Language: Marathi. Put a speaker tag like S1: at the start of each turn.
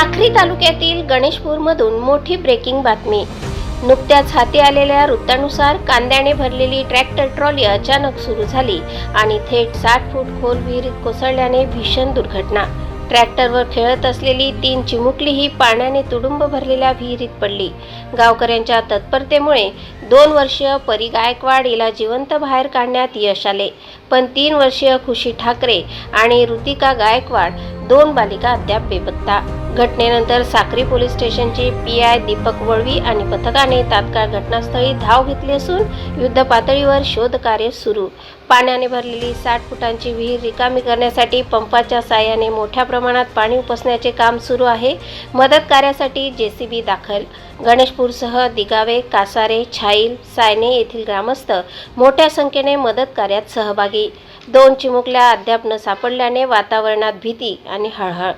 S1: साक्री तालुक्यातील गणेशपूरमधून मोठी ब्रेकिंग बातमी. नुकत्याच हाती आलेल्या वृत्तानुसार कांद्याने भरलेली ट्रॅक्टर ट्रॉली अचानक सुरू झाली आणि थेट साठ फूट खोल विहिरीत कोसळल्याने भीषण दुर्घटना. ट्रॅक्टरवर खेळत असलेली तीन चिमुकली ही पाण्याने तुडुंब भरलेल्या विहिरीत पडली. गावकऱ्यांच्या तत्परतेमुळे दोन वर्षीय परी गायकवाड हिला जिवंत बाहेर काढण्यात यश आले. पण तीन वर्षीय खुशी ठाकरे आणि ऋतिका गायकवाड दोन बालिका अद्याप बेपत्ता. घटनेनंतर साक्री पोलीस स्टेशनचे पी आय दीपक वळवी आणि पथकाने तात्काळ घटनास्थळी धाव घेतली असून युद्ध पातळीवर शोधकार्य सुरू. पाण्याने भरलेली साठ फुटांची विहीर रिकामी करण्यासाठी पंपाच्या साह्याने मोठ्या प्रमाणात पाणी उपसण्याचे काम सुरू आहे. मदत कार्यासाठी बी दाखल. गणेशपूरसह दिगावे कासारे छाईल सायने येथील ग्रामस्थ मोठ्या संख्येने मदत कार्यात सहभागी. दोन चिमुकल्या अद्याप न सापडल्याने वातावरणात भीती आणि हळहळ